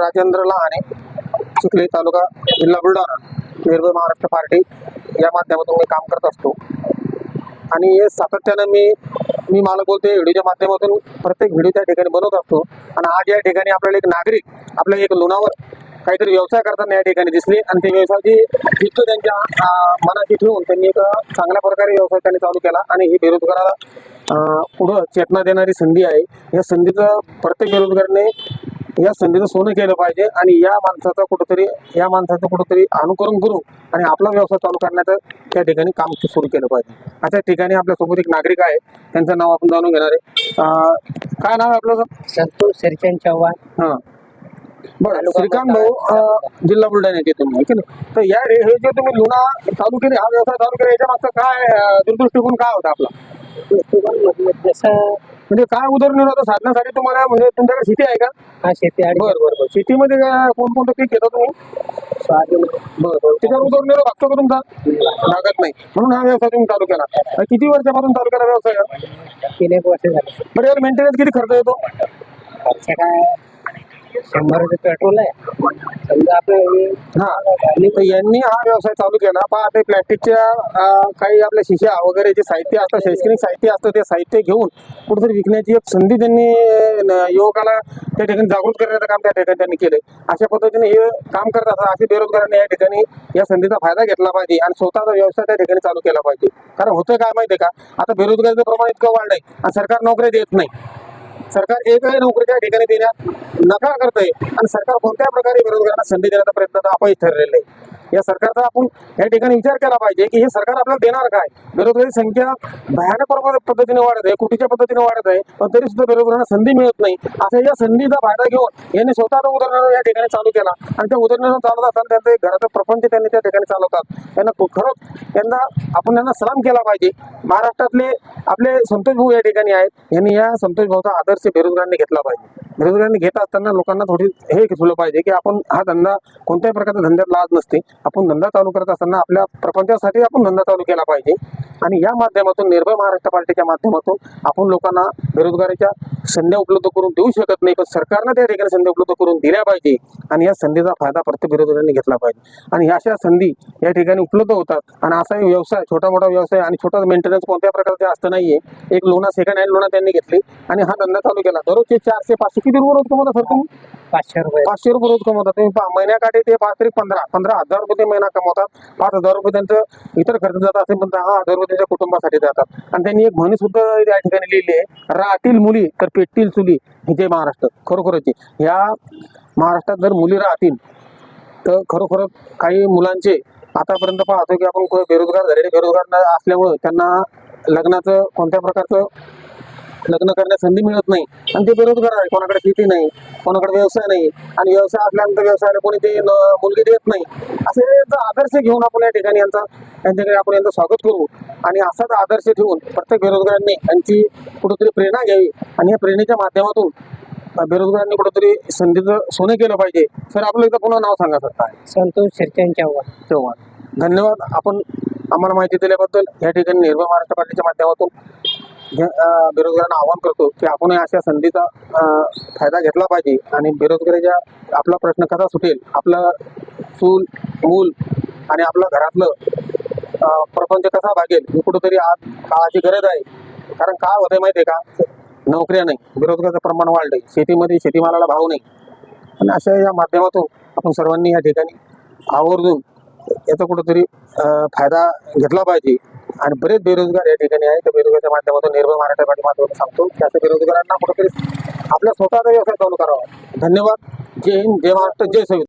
राजेंद्र लहाने चिखली तालुका जिल्हा बुलढाणा निर्भय महाराष्ट्र पार्टी या माध्यमातून मी काम करत असतो. आणि हे सातत्यानं मी मी मला बोलते व्हिडिओच्या माध्यमातून प्रत्येक व्हिडिओ त्या ठिकाणी बनवत असतो. आणि आज या ठिकाणी आपल्याला एक नागरिक आपल्या एक लोणावर काहीतरी व्यवसाय करताना या ठिकाणी दिसले. आणि ते व्यवसायाची जिथं त्यांच्या मनाची ठेवून त्यांनी एक चांगल्या प्रकारे व्यवसाय त्यांनी चालू केला. आणि ही बेरोजगाराला पुढं चेतना देणारी संधी आहे. या संधीचं प्रत्येक बेरोजगाराने या संधीचं सोनं केलं पाहिजे आणि या माणसाचा कुठंतरी या माणसाचं कुठंतरी अनुकरण करून आणि आपला व्यवसाय चालू करण्याचं त्या ठिकाणी काम सुरू केलं पाहिजे. अशा ठिकाणी आपल्यासोबत एक नागरिक आहे. त्यांचं नाव आपण जाणून घेणार आहे. काय नाव आहे आपलं संतोष श्रीचंद चव्हाण. हां. बरं श्रीकांत भाऊ जिल्हा बुलढाणा येते तुम्ही है की नाही? तर या हे जे तुम्ही लुणा चालू केले हा व्यवसाय चालू केला याच्या मागचा काय दूरदृष्टिकोन काय होता आपला? दृष्टिकोन जसं म्हणजे काय उदरनिर्वाह साधण्यासाठी तुम्हाला म्हणजे तुमच्याकडे शेती आहे का? हा शेती आणि बरं बरं बरं. शेतीमध्ये काय कोणकोणतं पीक घेता तुम्ही? बरं बरं. त्याच्यावर उदरनिर्वाह भागतो का तुमचा? लागत नाही. म्हणून हा व्यवसाय तुम्ही चालू केला. किती वर्षापासून चालू केला व्यवसाय? तीन एक वर्ष झाले. बरं यावर मेंटेनन्स किती खर्च येतो? खर्च काय? शंभर रुपये पेट्रोल आहे. समजा आपलं हा तर यांनी हा व्यवसाय चालू केला. पहा ते प्लॅस्टिकच्या काही आपल्या शिष्या वगैरे जे साहित्य असतं शैक्षणिक साहित्य असतं ते साहित्य घेऊन कुठेतरी विकण्याची एक संधी त्यांनी युवकाला त्या ठिकाणी जागृत करण्याचं काम त्या ठिकाणी त्यांनी केलं अशा पद्धतीने हे काम करत असतात असे बेरोजगारांनी या ठिकाणी या संधीचा फायदा घेतला पाहिजे आणि स्वतःचा व्यवसाय त्या ठिकाणी चालू केला पाहिजे. कारण होतं काय माहितीये का? आता बेरोजगारीचं प्रमाण इतकं वाढलंय आणि सरकार नोकऱ्या देत नाही. सरकार एकही नोकरी त्या ठिकाणी देण्यात नकार करत आहे आणि सरकार कोणत्या प्रकारे बेरोजगारांना संधी देण्याचा प्रयत्न तर अपयश ठरलेला आहे. या सरकारचा आपण या ठिकाणी विचार केला पाहिजे की हे सरकार आपल्याला देणार काय? बेरोजगारी संख्या भयानक प्रमाणात पद्धतीने वाढत आहे कुटीच्या पद्धतीने वाढत आहे पण तरी सुद्धा बेरोजगारांना संधी मिळत नाही. अशा या संधीचा फायदा घेऊन यांनी स्वतःचा उदरनिर्वाह या ठिकाणी चालू केला. आणि त्या उदरनिर्वाह चालत असताना त्यांचं एक घराचा प्रपंच त्यांनी त्या ठिकाणी चालवतात. त्यांना खरंच त्यांना आपण त्यांना सलाम केला पाहिजे. महाराष्ट्रातले आपले संतोष भाऊ या ठिकाणी आहेत. यांनी या संतोष भाऊचा आदर्श बेरोजगारांनी घेतला पाहिजे. बेरोजगारांनी घेत असताना लोकांना थोडी हे सुचलं पाहिजे की आपण हा धंदा कोणत्याही प्रकारचा धंद्यात लाज नसते. आपण धंदा चालू करत असताना आपल्या प्रपंचासाठी आपण धंदा चालू केला पाहिजे. आणि या माध्यमातून निर्भय महाराष्ट्र पार्टीच्या माध्यमातून आपण लोकांना बेरोजगारीच्या संध्या उपलब्ध करून देऊ शकत नाही पण सरकारनं त्या ठिकाणी संधी उपलब्ध करून दिल्या पाहिजे आणि या संधीचा फायदा प्रत्येक बेरोजगारांनी घेतला पाहिजे. आणि अशा संधी या ठिकाणी उपलब्ध होतात. आणि असा व्यवसाय छोटा मोठा व्यवसाय आणि छोटा मेंटेनन्स कोणत्या प्रकारचे असतं नाहीये. एक लोणा सेकंड हँड लोणा त्यांनी घेतली आणि हा धंदा चालू केला. दररोजचे चारशे पाचशे किती रुपये रोज कमवता सर तुम्ही? पाचशे रुपये. पाचशे रुपये रोज कमवतात तुम्ही महिन्याकाठी ते पाच तरी पंधरा. पंधरा हजार रुपये ते महिना कमवतात. पाच हजार रुपये त्यांचं इतर खर्च जात असेल पण दहा हजार रुपये त्यांच्या कुटुंबासाठी जातात. आणि त्यांनी एक म्हणी सुद्धा या ठिकाणी लिहिली आहे राहतील मुली तर पेटतील चुली हे जे महाराष्ट्र. खरोखरच ह्या या महाराष्ट्रात जर मुली राहतील तर खरोखर काही मुलांचे आतापर्यंत पाहतो की आपण बेरोजगार झालेले बेरोजगार असल्यामुळं त्यांना लग्नाचं कोणत्या प्रकारचं लग्न करण्यास संधी मिळत नाही. आणि ते बेरोजगार आहे कोणाकडे शेती नाही कोणाकडे व्यवसाय नाही. आणि व्यवसाय असल्यानंतर व्यवसायाला कोणी ते मुलगी देत नाही. असे आदर्श घेऊन आपण या ठिकाणी यांचा यांच्याकडे आपण यांचं स्वागत करू. आणि असाच आदर्श ठेवून प्रत्येक बेरोजगारांनी यांची कुठेतरी प्रेरणा घ्यावी. आणि या प्रेरणेच्या माध्यमातून बेरोजगारांनी कुठेतरी संधीचं सोनं केलं पाहिजे. सर आपलं इथं पुन्हा नाव सांगा सर. काय? संतोष श्रीचंद चव्हाण. चव्हाण. धन्यवाद. आपण आम्हाला माहिती दिल्याबद्दल या ठिकाणी निर्भय महाराष्ट्र पार्टीच्या माध्यमातून बेरोजगारांना आवाहन करतो की आपण अशा संधीचा फायदा घेतला पाहिजे. आणि बेरोजगारीच्या आपला प्रश्न कसा सुटेल आपलं चूल मूल आणि आपलं घरातलं प्रपंच कसा भागेल हे कुठंतरी आज काळाची गरज आहे. कारण काय होतंय माहिती आहे का? नोकऱ्या नाही बेरोजगाराचं प्रमाण वाढलंय शेतीमध्ये शेतीमालाला भाव नाही. आणि अशा या माध्यमातून आपण सर्वांनी या ठिकाणी आवर्जून याचा कुठंतरी फायदा घेतला पाहिजे. आणि बरेच बेरोजगार या ठिकाणी आहे त्या बेरोजगारच्या माध्यमातून निर्भय महाराष्ट्र माध्यमातून सांगतो की अशा बेरोजगारांना कुठेतरी आपल्या स्वतःचा व्यवसाय चालू करावा. धन्यवाद. जय हिंद जय महाराष्ट्र जय सविता.